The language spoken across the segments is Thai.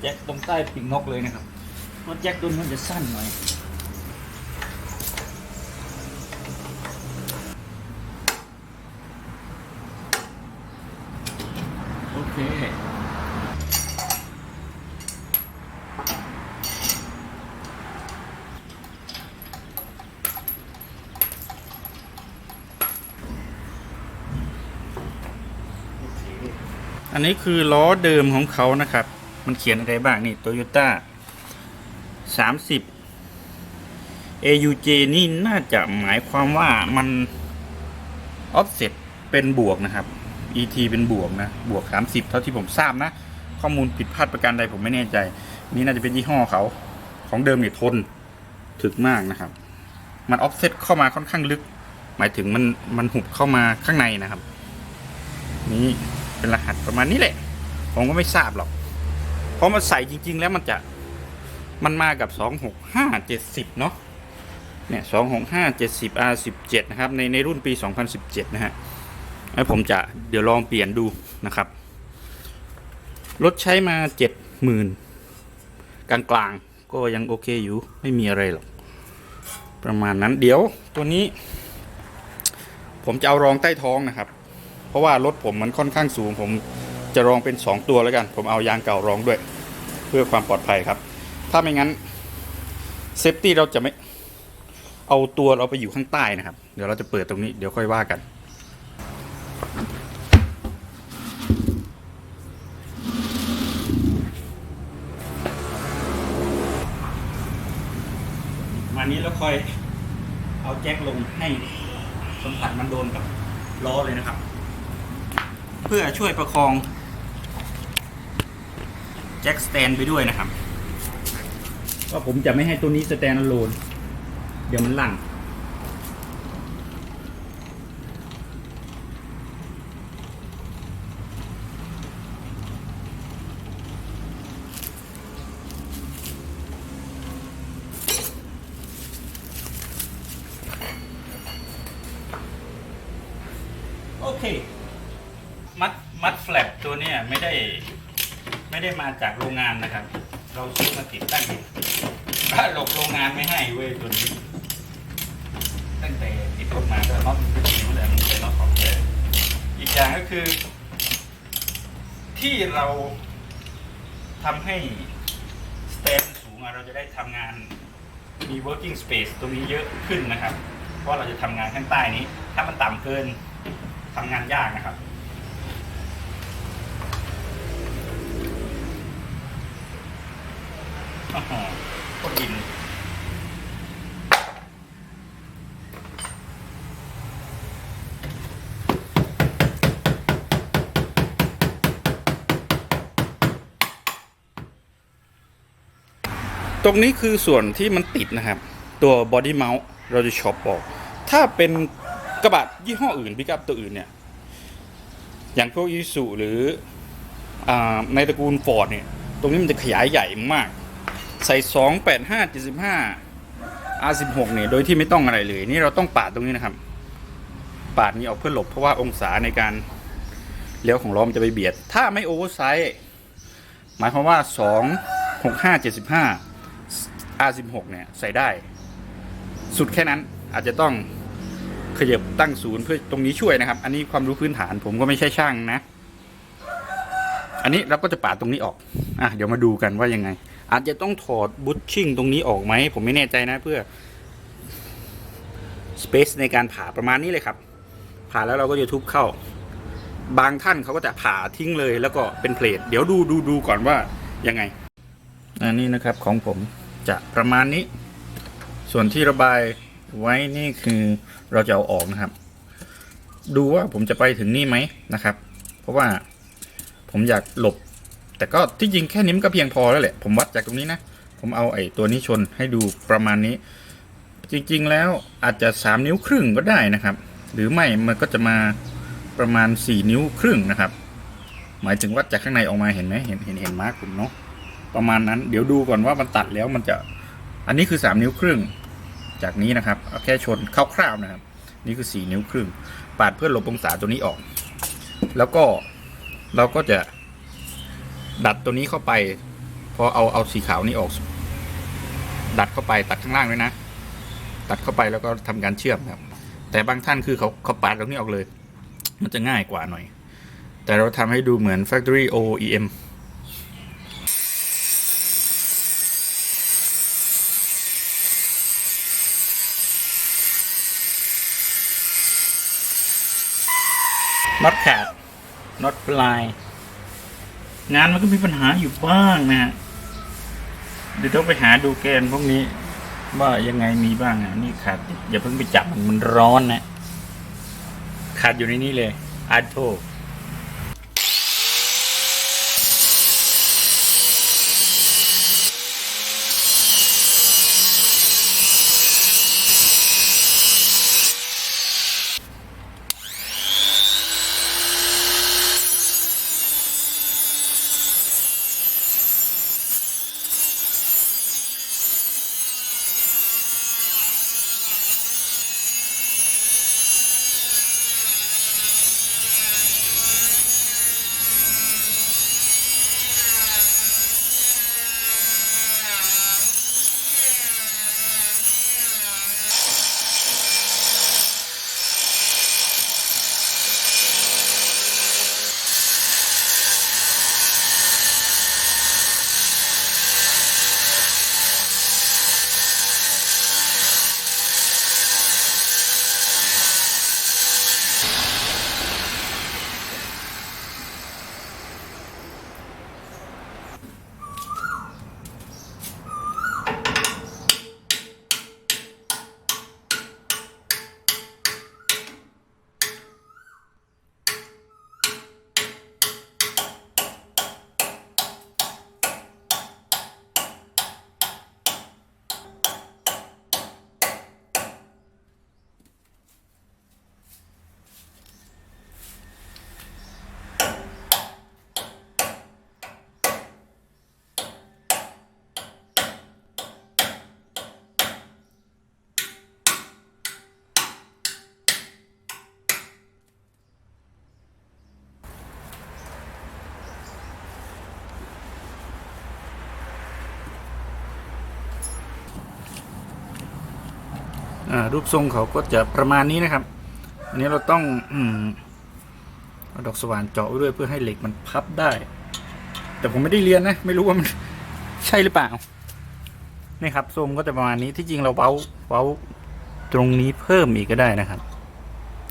แจ็คตรงใต้ปีกนกเลยนะครับเพราะแจ็คตัวนี้มันจะสั้นหน่อยโอเคอันนี้คือล้อเดิมของเขานะครับ มันเขียนอะไรบ้างนี่ Toyota 30 AUJ นี่น่าจะหมายความว่ามัน offset เป็นบวกนะครับ ET เป็นบวกนะ บวก 30 เท่าที่ผมทราบนะ ข้อมูลผิดพลาดประการใดผมไม่แน่ใจ นี่น่าจะเป็นยี่ห้อเขา ของเดิมเนี่ยทนถึกมากนะครับ มัน offset เข้ามาค่อนข้างลึก หมายถึงมันมันหุบเข้ามาข้างในนะครับ นี่เป็นรหัสประมาณนี้แหละ ผมก็ไม่ทราบหรอก เพราะมันใส่จริง ๆ แล้วมันจะมันมากับ265 70เนาะเนี่ย265 70 R17 นะครับในในรุ่นปี2017นะฮะแล้วผมจะเดี๋ยวลองเปลี่ยนดูนะครับรถใช้มา70,000กลางๆ ก็ยังโอเคอยู่ไม่มีอะไรหรอก ประมาณนั้นเดี๋ยวตัวนี้ ผมจะเอารองใต้ท้องนะครับ เพราะว่ารถผมมันค่อนข้างสูงผม จะรองเป็น 2 ตัวแล้วกัน ผมเอายางเก่ารองด้วย เพื่อความปลอดภัยครับ ถ้าไม่งั้นเซฟตี้เราจะไม่เอาตัวเราไปอยู่ข้างใต้นะครับ เดี๋ยวเราจะเปิดตรงนี้เดี๋ยวค่อยว่ากัน มานี้แล้วค่อยเอาแจ็คลงให้สัมผัสมันโดนกับล้อเลยนะครับ เพื่อช่วยประคอง แจ็คสแตนไปด้วยนะครับ ก็ผมจะไม่ให้ตัวนี้สแตนโลน เดี๋ยวมันลั่น โอเค มัดมัดแฟลปตัวเนี้ยไม่ได้ ไม่ได้มาจากโรงงานนะครับ เราซื้อมาติดตั้งเองถ้าหลบโรงงานไม่ให้เว้ยตัวนี้ ตั้งแต่ติดรถมาก็น็อตไม่รู้เลยมันเป็นน็อตของแท้อีกอย่างก็คือ ที่เราทำให้สเตนสูงอะเราจะได้ทำงานมี working space ตรงนี้เยอะขึ้นนะครับ เพราะเราจะทำงานข้างใต้นี้ ถ้ามันต่ำเกินทำงานยากนะครับโอ้โหโคตรดิน ตรงนี้คือส่วนที่มันติดนะครับ ตัว body mount เราจะช็อปออก ถ้าเป็นกระบะยี่ห้ออื่นพิกัพตัวอื่นเนี่ย อย่างพวกยูสุหรืออในตระกูลฟอร์ดเนี่ย ตรงนี้มันจะขยายใหญ่มาก ใส่ 2 8 5 75 R16 เนี่ย โดยที่ไม่ต้องอะไรเลย นี่เราต้องปาดตรงนี้นะครับ ปาดนี้ออกเพื่อหลบเพราะว่าองศาในการเลี้ยวของล้อมนจะไปเบียด ถ้าไม่โอเวอร์ไซส์หมายความว่า 2 6 5 75 R16 เนี่ยใส่ได้ สุดแค่นั้นอาจจะต้องขยับตั้งศูนย์เพื่อตรงนี้ช่วยนะครับ อันนี้ความรู้พื้นฐานผมก็ไม่ใช่ช่างนะ อันนี้เราก็จะปาดตรงนี้ออกอะเดี๋ยวมาดูกันว่ายังไง อาจจะต้องถอดบุชชิ่งตรงนี้ออกไหมผมไม่แน่ใจนะเพื่อ space ในการผ่าประมาณนี้เลยครับ ผ่าแล้วเราก็จะทุบเข้า บางท่านเขาก็จะผ่าทิ้งเลยแล้วก็เป็นเพลทเดี๋ยวดูดูดูก่อนว่ายังไงอันนี้นะครับของผม จะประมาณนี้ ส่วนที่ระบายไว้นี่คือเราจะเอาออกนะครับ ดูว่าผมจะไปถึงนี่ไหมนะครับ เพราะว่าผมอยากหลบ แต่ก็ที่จริงแค่นี้มันก็เพียงพอแล้วแหละ ผมวัดจากตรงนี้นะ ผมเอาไอ้ตัวนี้ชนให้ดูประมาณนี้ จริงๆแล้วอาจจะ 3 นิ้วครึ่งก็ได้นะครับ หรือไม่มันก็จะมาประมาณ 4 นิ้วครึ่งนะครับ หมายถึงวัดจากข้างในออกมาเห็นไหมเห็นเห็นเห็นมาร์กผมเนาะ ประมาณนั้น เดี๋ยวดูก่อนว่ามันตัดแล้วมันจะ อันนี้คือ3นิ้วครึ่ง จากนี้นะครับเอาแค่ชนคร่าวๆนะครับ นี่คือ4นิ้วครึ่ง ปาดเพื่อลบองศาตัวนี้ออก แล้วก็เราก็จะดัดตัวนี้เข้าไป พอเอาเอาสีขาวนี่ออก ดัดเข้าไปตัดข้างล่างด้วยนะ ตัดเข้าไปแล้วก็ทำการเชื่อมครับ แต่บางท่านคือเขาเขาปาดตรงนี้ออกเลย มันจะง่ายกว่าหน่อย แต่เราทำให้ดูเหมือน Factory OEM น็อตขาดน็อตปลาย งานมันก็มีปัญหาอยู่บ้างนะฮะเดี๋ยวต้องไปหาดูแกนพวกนี้ ว่ายังไงมีบ้างอะนี่ขาดอย่าเพิ่งไปจับมันมันร้อนนะขาดอยู่ในนี้เลยอาร์โท รูปทรงเขาก็จะประมาณนี้นะครับ อันนี้เราต้องอืมเอาดอกสว่านเจาะไว้ด้วยเพื่อให้เหล็กมันพับได้ แต่ผมไม่ได้เรียนนะ ไม่รู้ว่ามันใช่หรือเปล่านี่ครับทรงก็จะประมาณนี้ที่จริงเราเว้าเว้าตรงนี้เพิ่มอีกก็ได้นะครับ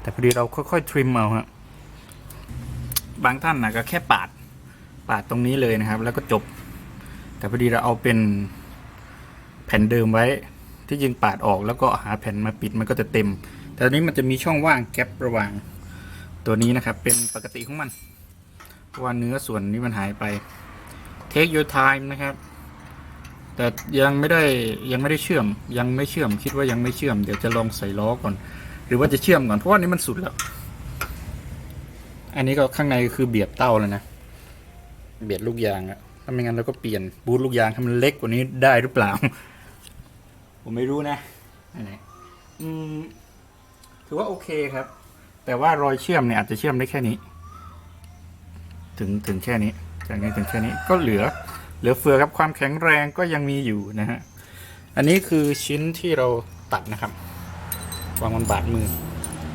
แต่พอดีเราค่อยๆทริมเอาฮะบางท่านนะก็แค่ปาดปาดตรงนี้เลยนะครับ แล้วก็จบ แต่พอดีเราเอาเป็นแผ่นเดิมไว้ ที่จริงปาดออกแล้วก็หาแผ่นมาปิดมันก็จะเต็ม แต่อันนี้มันจะมีช่องว่างแกลระหว่าง ตัวนี้นะครับ เป็นปกติของมันเพราะว่าเนื้อส่วนนี้มันหายไป take your time นะครับ แต่ยังไม่ได้ยังไม่ได้เชื่อม ยังไม่เชื่อม คิดว่ายังไม่เชื่อม เดี๋ยวจะลองใส่ล้อก่อน หรือว่าจะเชื่อมก่อนเพราะว่านี้มันสุดแล้ว อันนี้ก็ข้างในคือเบียดเต้าแล้วนะ เบียดลูกยางอะถ้าไม่งั้นเราก็เปลี่ยนบูทลูกยางให้มันเล็กกว่านี้ได้หรือเปล่า ผมไม่รู้นะอันไหนอืม ถือว่าโอเคครับ แต่ว่ารอยเชื่อมเนี่ยอาจจะเชื่อมได้แค่นี้ ถึงถึงแค่นี้ จากนี้ถึงแค่นี้ก็เหลือ เหลือเฟือครับความแข็งแรงก็ยังมีอยู่นะฮะ อันนี้คือชิ้นที่เราตัดนะครับ วางบนบาดมือ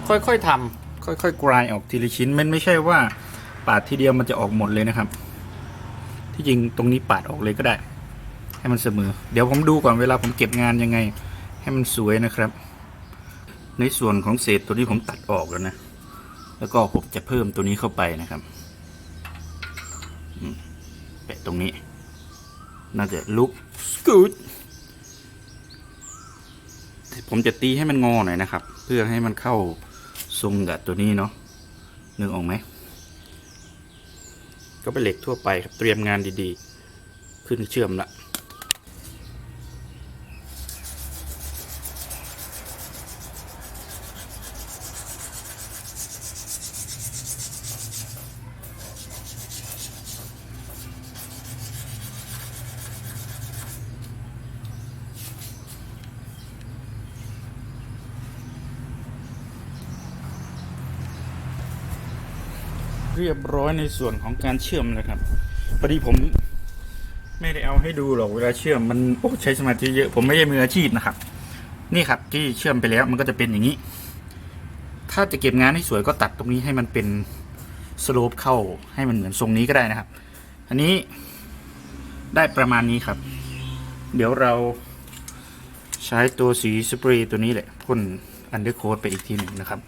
ค่อยๆทำค่อยๆกรายออกทีละชิ้นมันไม่ใช่ว่าปาดทีเดียวมันจะออกหมดเลยนะครับ ที่จริงตรงนี้ปาดออกเลยก็ได้ ให้มันเสมอ เดี๋ยวผมดูก่อนเวลาผมเก็บงานยังไง ให้มันสวยนะครับ ในส่วนของเศษตัวนี้ผมตัดออกแล้วนะ แล้วก็ผมจะเพิ่มตัวนี้เข้าไปนะครับแปะตรงนี้ น่าจะลุกสกูดผมจะตีให้มันงอหน่อยนะครับ เพื่อให้มันเข้าทรงกับตัวนี้เนาะนึกออกไหม ก็เป็นเหล็กทั่วไปครับ เตรียมงานดีๆ ขึ้นเชื่อมละ เรียบร้อยในส่วนของการเชื่อมนะครับพอดีผมไม่ได้เอาให้ดูหรอกเวลาเชื่อมมันโอ้ใช้สมาธิเยอะผมไม่ใช่มืออาชีพนะครับ นี่ครับที่เชื่อมไปแล้วมันก็จะเป็นอย่างนี้ ถ้าจะเก็บงานให้สวยก็ตัดตรงนี้ให้มันเป็นสโลปเข้าให้มันเหมือนทรงนี้ก็ได้นะครับ อันนี้ได้ประมาณนี้ครับ เดี๋ยวเราใช้ตัวสีสเปรย์ตัวนี้แหละพ่นอันเดอร์โคดไปอีกทีหนึ่งนะครับ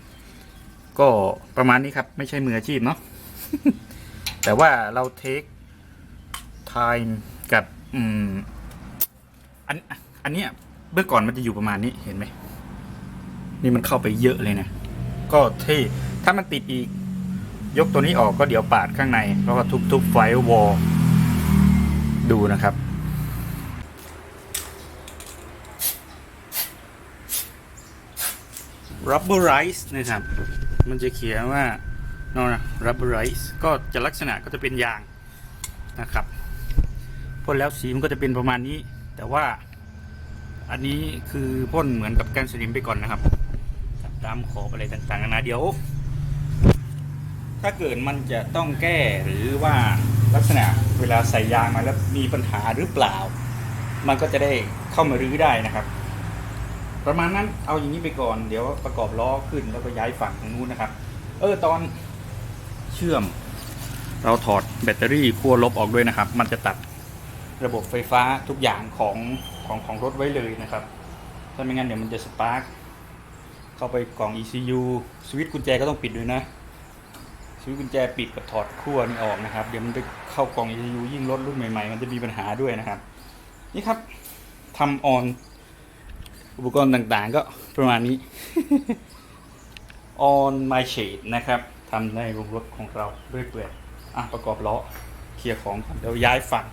ก็ประมาณนี้ครับ ไม่ใช่มืออาชีพเนาะ แต่ว่าเราเทค time กับอืมอันอันเนี้ยเมื่อก่อนมันจะอยู่ประมาณนี้เห็นไหม นี่มันเข้าไปเยอะเลยนะ ก็เท่ถ้ามันติดอีก ยกตัวนี้ออกก็เดี๋ยวปาดข้างใน แล้วก็ทุบๆไฟวอลดูนะครับ rubberize นะครับ มันจะเขียนว่า no นะ rubberize ก็จะลักษณะก็จะเป็นยางนะครับพ่นแล้วสีมันก็จะเป็นประมาณนี้ แต่ว่าอันนี้คือพ่นเหมือนกับการสนิมไปก่อนนะครับ ตามขอบอะไรต่างๆนานาเดี๋ยว ถ้าเกิดมันจะต้องแก้หรือว่าลักษณะเวลาใส่ยางมาแล้วมีปัญหาหรือเปล่า มันก็จะได้เข้ามารื้อได้นะครับ ประมาณนั้นเอาอย่างนี้ไปก่อน เดี๋ยวประกอบล้อขึ้นแล้วก็ย้ายฝั่งทางนู้นนะครับ เออตอน เชื่อม เราถอดแบตเตอรี่ขั้วลบออกด้วยนะครับ มันจะตัดระบบไฟฟ้าทุกอย่างของของของรถไว้เลยนะครับ ถ้าไม่งั้นเดี๋ยวมันจะสปาร์กเข้าไปกล่อง ECU สวิตช์กุญแจก็ต้องปิดด้วยนะ สวิตช์กุญแจปิดกับถอดขั้วนี่ออกนะครับ เดี๋ยวมันไปเข้ากล่อง ECU ยิ่งรถรุ่นใหม่ๆ มันจะมีปัญหาด้วยนะครับ นี่ครับทำออนอุปกรณ์ต่างๆ ก็ประมาณนี้ on my shade นะครับ ทำในโรงรถของเราด้วยเปลือยอะประกอบล้อเคลียร์ของก่อนเดี๋ยวย้ายฝั่ง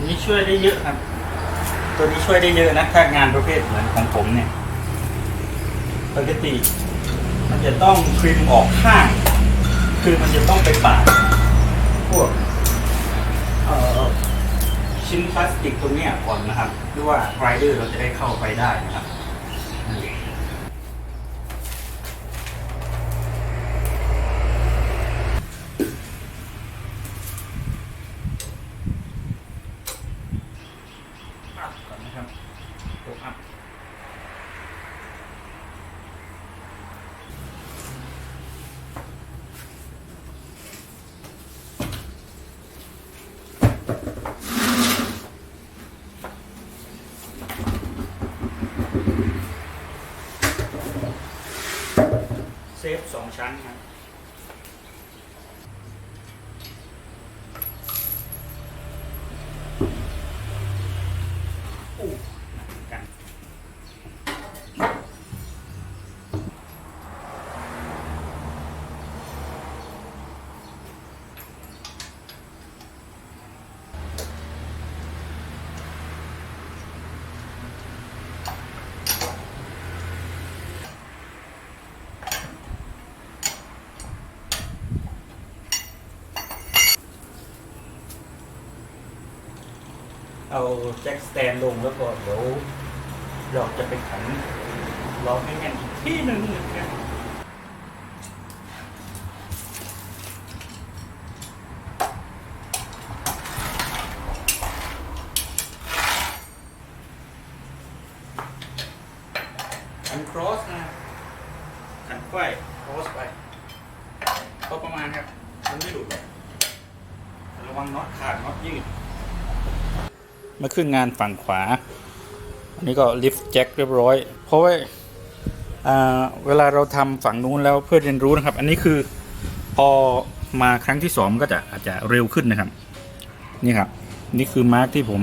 นนี้ช่วยได้เยอะครับ ตัวนี้ช่วยได้เยอะนะ ถ้างานประเภทเหมือนของผมเนี่ย ปกติ มันจะต้องครีมออกข้าง คือมันจะต้องไปปาดพวกชิ้นพลาสติกตรงนี้ก่อนนะครับหรือว่าไรเดอร์เราจะได้เข้าไปได้นะครับ อัพก่อนนะครับตัวอัพเซฟสองชั้นครับ อู้กัน เอาแจ็คสแตนลงแล้วก็เดี๋ยวเราจะไปขันล้อให้แน่นอีกที่หนึ่งนะครับขันครอสนะขันไขว้ครอสไปก็ประมาณครับ มันไม่หลุดหรอกระวังน็อตขาดน็อตยืดึ้นงานฝั่งขวา อันนี้ก็ลิฟต์แจ็คเรียบร้อย เพราะว่าเวลาเราทำฝั่งนู้นแล้วเพื่อเรียนรู้นะครับ อันนี้คือพอมาครั้งที่สองก็จะอาจจะเร็วขึ้นนะครับ นี่ครับ นี่คือมาร์กที่ผม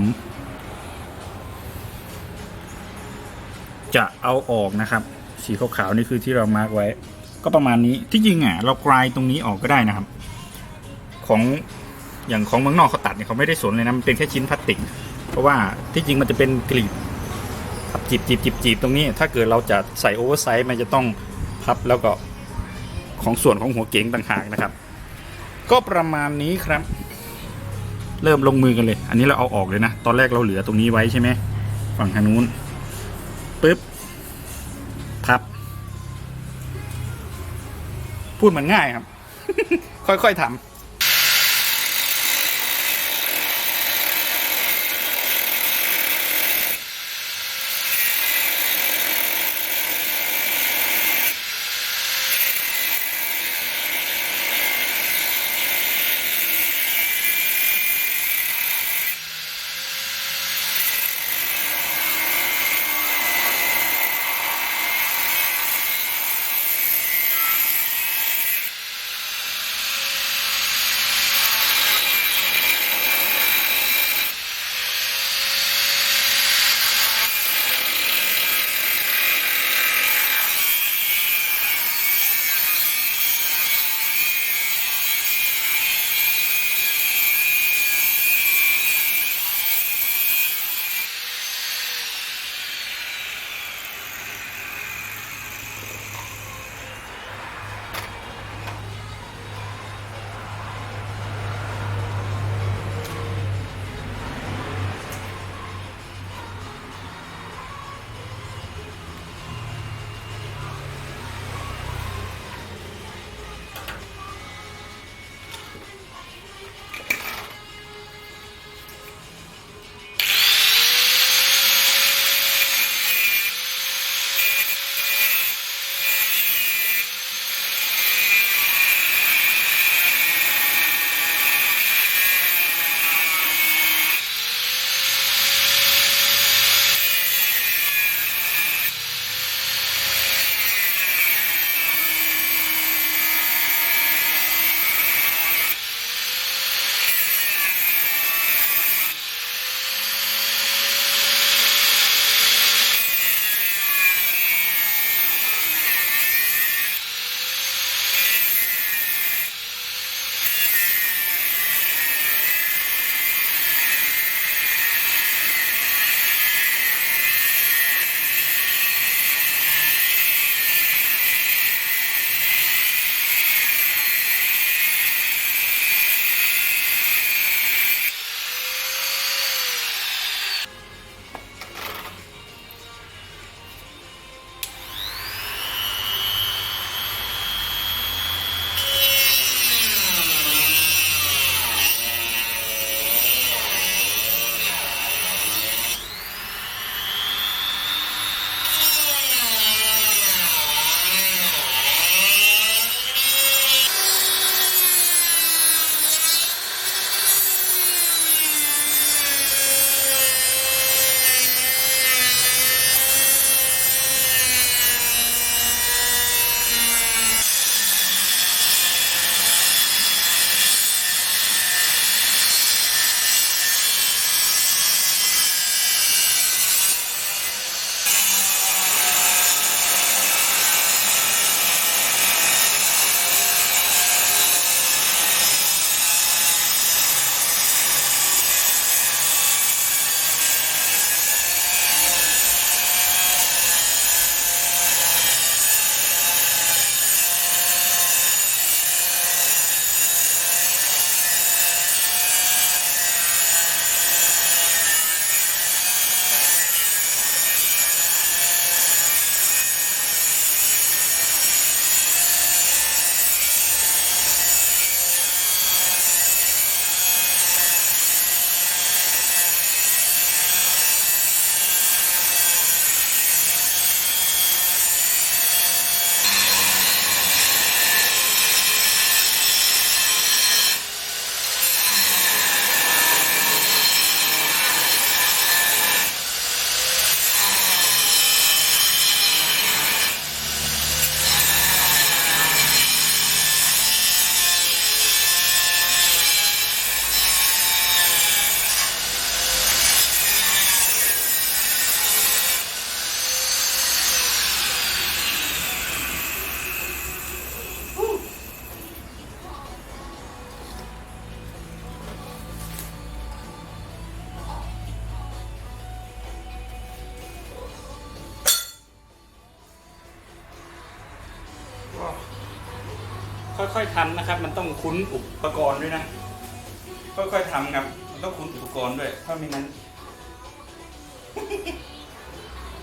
จะเอาออกนะครับ สีขาวๆนี่คือที่เรามาร์กไว้ ก็ประมาณนี้ที่จริงอะเรากลายตรงนี้ออกก็ได้นะครับ ของอย่างของเมืองนอกเขาตัดเนี่ยเขาไม่ได้สนเลยนะมันเป็นแค่ชิ้นพลาสติก ราะว่าที่จริงมันจะเป็นกลีบพับจีบจีบจีบจีบตรงนี้ ถ้าเกิดเราจะใส่โอเวอร์ไซส์มันจะต้องพับแล้วก็ของส่วนของหัวเก๋งต่างหากนะครับ ก็ประมาณนี้ครับ เริ่มลงมือกันเลย อันนี้เราเอาออกเลยนะ ตอนแรกเราเหลือตรงนี้ไว้ใช่ไหมฝั่งทางนู้นปึ๊บพับ พูดเหมือนง่ายครับ ค่อยๆทำ ค่อยๆทำนะครับ มันต้องคุ้นอุปกรณ์ด้วยนะ ค่อยๆทำครับ มันต้องคุ้นอุปกรณ์ด้วย ถ้าไม่งั้น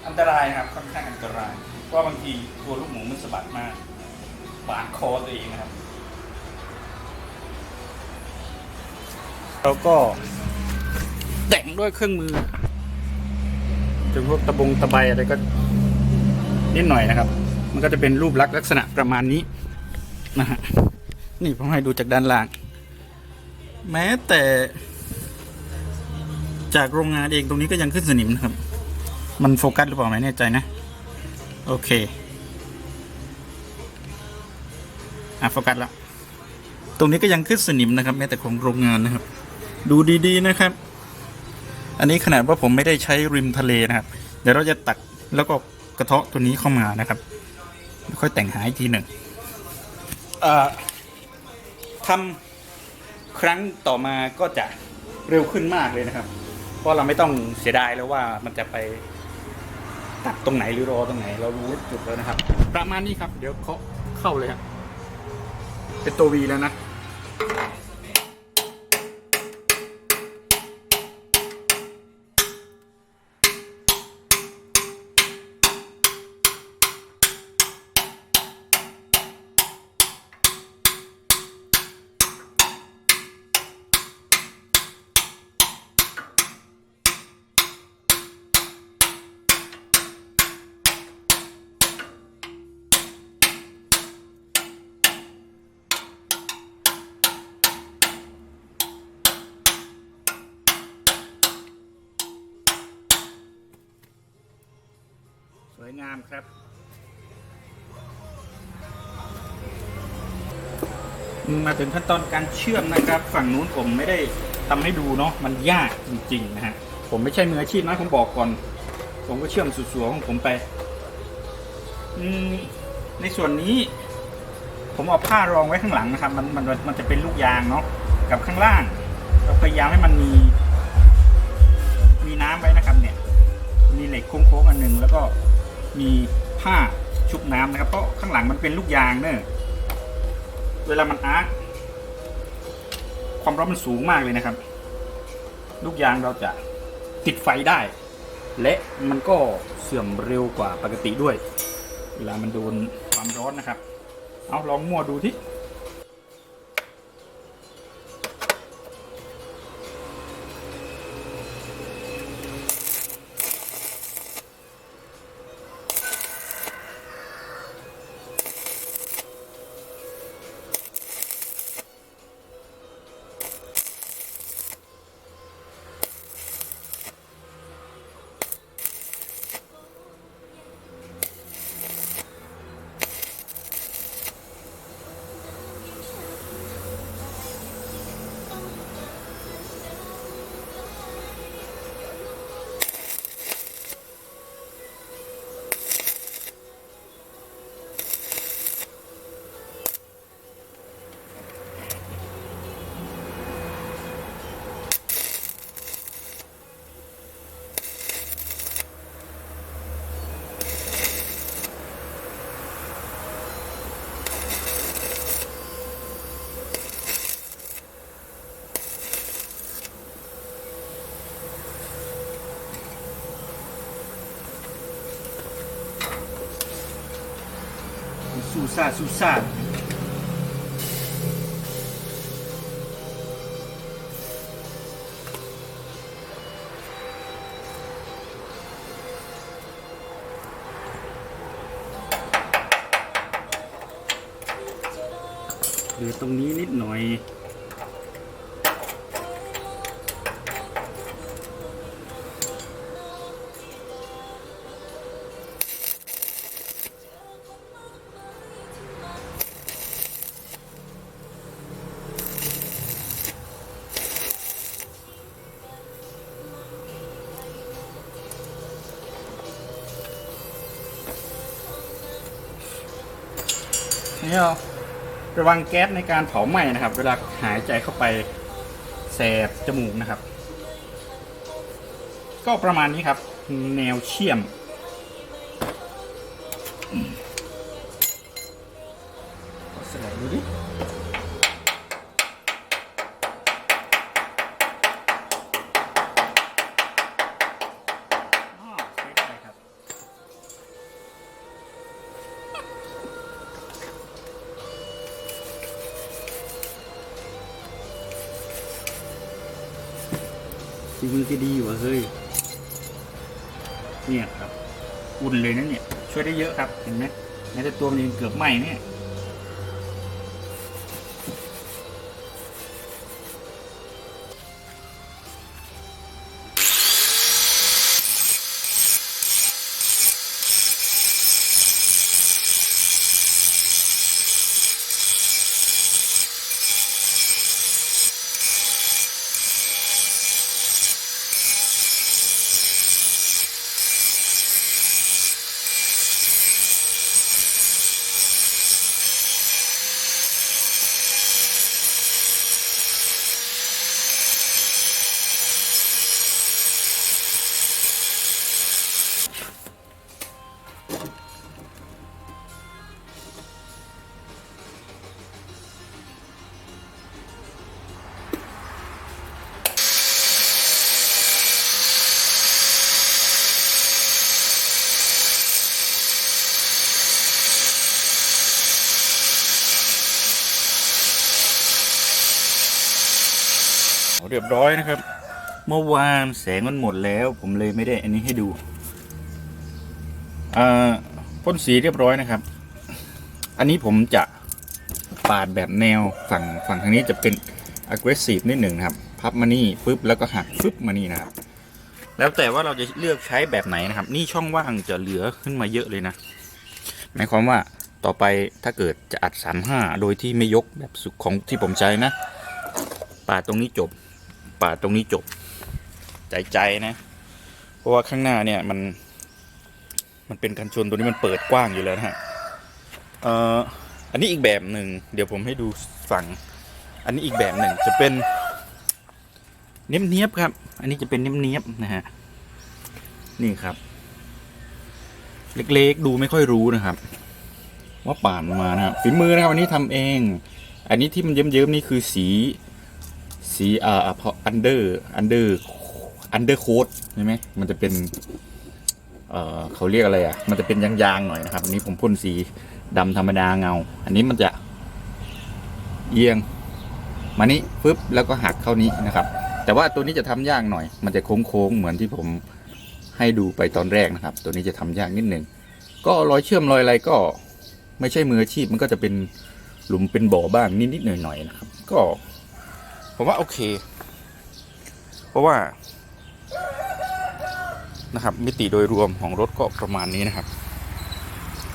อันตรายครับ ค่อนข้างอันตราย เพราะบางทีตัวลูกหมูมันสะบัดมาก บาดคอตัวเองนะครับเราก็แต่งด้วยเครื่องมือจนพวกตะบงตะไบอะไรก็นิดหน่อยนะครับ มันก็จะเป็นรูปลักษณ์ลักษณะประมาณนี้ นะฮะ นี่ผมให้ดูจากด้านล่าง แม้แต่ จากโรงงานเองตรงนี้ก็ยังขึ้นสนิมนะครับ มันโฟกัสหรือเปล่าไม่แน่ใจนะ โอเค อะโฟกัสล้วตรงนี้ก็ยังขึ้นสนิมนะครับ แม้แต่ของโรงงานนะครับ ดูดีๆนะครับ อันนี้ขนาดว่าผมไม่ได้ใช้ริมทะเลนะครับ เดี๋ยวเราจะตัดแล้วก็กระเทาะตัวนี้เข้ามานะครับ ค่อยแต่งหาอีกทีหนึ่ง ทำครั้งต่อมาก็จะเร็วขึ้นมากเลยนะครับ เพราะเราไม่ต้องเสียดายแล้วว่ามันจะไปตัดตรงไหนหรือรอตรงไหน เรารู้จุดแล้วนะครับ ประมาณนี้ครับ เดี๋ยวเขาเข้าเลยครับเป็นตัววีแล้วนะ งามครับ มาถึงขั้นตอนการเชื่อมนะครับ ฝั่งนู้นผมไม่ได้ทำให้ดูเนาะมันยากจริงๆนะฮะผมไม่ใช่มืออาชีพนะผมบอกก่อน ผมก็เชื่อมสุดๆของผมไปอืมในส่วนนี้ผมเอาผ้ารองไว้ข้างหลังนะครับ มันมันมันจะเป็นลูกยางเนาะกับข้างล่างเราพยายามให้มันมี มีน้ำไว้นะครับ เนี่ย มีเหล็กโค้งๆอันหนึ่งแล้วก็ มีผ้าชุบน้ำนะครับ เพราะข้างหลังมันเป็นลูกยางเนอะเวลามันอาร์คความร้อนมันสูงมากเลยนะครับ ลูกยางเราจะติดไฟได้ และมันก็เสื่อมเร็วกว่าปกติด้วย เวลามันโดนความร้อนนะครับ เอาลองมั่วดูที่ ซูซ่าซูซ่าเหลือตรงนี้นิดหน่อย ระวังแก๊สในการเผาไหม้นะครับ เวลาหายใจเข้าไปแสบจมูกนะครับ ก็ประมาณนี้ครับ แนวเชื่อม ฝีมือก็ดีอยู่อะเฮ้ย เนี่ยครับ อุ่นเลยนะเนี่ย ช่วยได้เยอะครับ เห็นไหมแม้แต่ตัวมันยังเกือบไหม้เนี่ย รียบร้อยนะครับ เมื่อวานแสงมันหมดแล้ว ผมเลยไม่ได้อันนี้ให้ดูอ่าพ่นสีเรียบร้อยนะครับ อันนี้ผมจะปาดแบบแนวฝั่งฝั่งทางนี้จะเป็น aggressive นิดหนึ่งครับ พับมานี่ปึ๊บแล้วก็หักปึ๊บมานี่นะครับ แล้วแต่ว่าเราจะเลือกใช้แบบไหนนะครับ นี่ช่องว่างจะเหลือขึ้นมาเยอะเลยนะหมายความว่าต่อไปถ้าเกิดจะอัดสามห้าโดยที่ไม่ยกแบบสุดของที่ผมใช้นะ ปาดตรงนี้จบ ปาดตรงนี้จบ ใจใจนะ เพราะว่าข้างหน้าเนี่ยมัน มันเป็นกันชนตัวนี้มันเปิดกว้างอยู่แล้วนะฮะเอ่ออันนี้อีกแบบหนึ่งเดี๋ยวผมให้ดูฝั่ง อันนี้อีกแบบหนึ่งจะเป็นเนียบเนียบๆครับ อันนี้จะเป็นเนียบเนียบๆนะฮะนี่ครับ เล็กๆดูไม่ค่อยรู้นะครับ ว่าป่านมานะครับฝีมือนะครับวันนี้ทำเอง อันนี้ที่มันเยิ้มๆนี่คือสี สีอ่าพออันเดอร์อันเดอร์อันเดอร์โค้ดใช่ไหมมันจะเป็นเอ่อเขาเรียกอะไรอะ มันจะเป็นยางๆหน่อยนะครับ อันนี้ผมพ่นสีดำธรรมดาเงา อันนี้มันจะเอียงมานี้ปึ๊บแล้วก็หักเข้านี้นะครับ แต่ว่าตัวนี้จะทำยากหน่อย มันจะโค้งๆเหมือนที่ผมให้ดูไปตอนแรกนะครับ ตัวนี้จะทำยากนิดหนึ่งก็รอยเชื่อมรอยอะไรก็ไม่ใช่มืออาชีพมันก็จะเป็นหลุมเป็นบ่อบ้างนิดๆหน่อยๆนะครับ ก็ ผมว่าโอเค เพราะว่านะครับมิติโดยรวมของรถก็ประมาณนี้นะครับ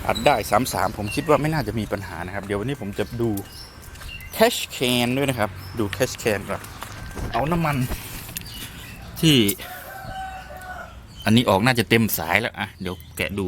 อัดได้สามสามผมคิดว่าไม่น่าจะมีปัญหานะครับ เดี๋ยววันนี้ผมจะดูแคชแคนด้วยนะครับ ดูแคชแคนก่อนเอาน้ำมันที่ อันนี้ออกน่าจะเต็มสายแล้วอะเดี๋ยวแกะดู